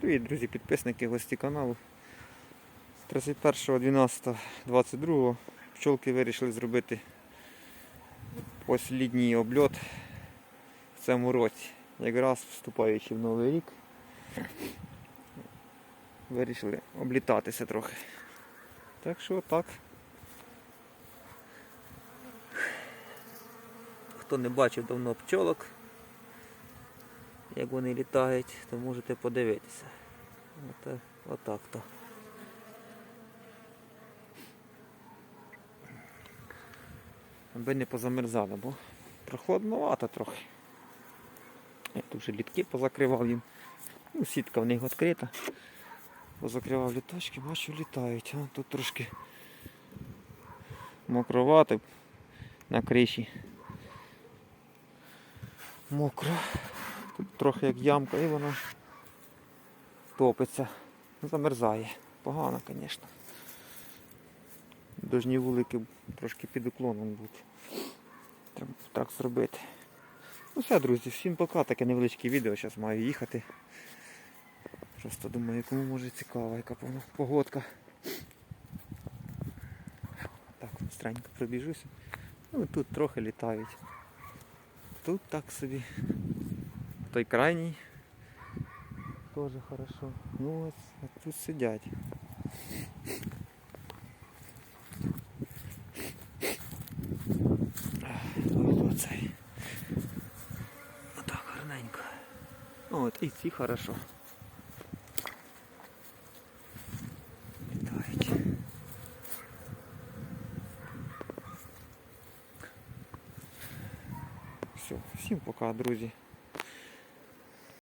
Привіт, друзі, підписники, гості каналу. 31.12.22 пчолки вирішили зробити послідній обльот в цьому році. Якраз вступаючи в новий рік. Вирішили облітатися трохи. Так що так. Хто не бачив давно пчолок, як вони літають, то можете подивитися. Отак, отак то. Аби не позамерзали, бо прохладновато трохи. Я тут вже літки позакривав їм. Ну, сітка в них відкрита. Позакривав літочки, бачу, літають. А тут трошки мокровато на криші. Мокро. Трохи як ямка і воно топиться. Замерзає. Погано, звісно. Дожні вулики трошки під уклоном бути. Треба так зробити. Ну все, друзі, всім пока. Таке невеличке відео. Зараз маю їхати. Просто думаю, кому може цікаво, яка пог- погодка. Так, странненько пробіжуся. Ну тут трохи літають. Тут так собі. Той крайній. Теж хорошо. Ну ось, а тут сидять. Ось оцей. Отак гарненько. Ну, От і ці хорошо. Літають. Все, всім пока, друзі.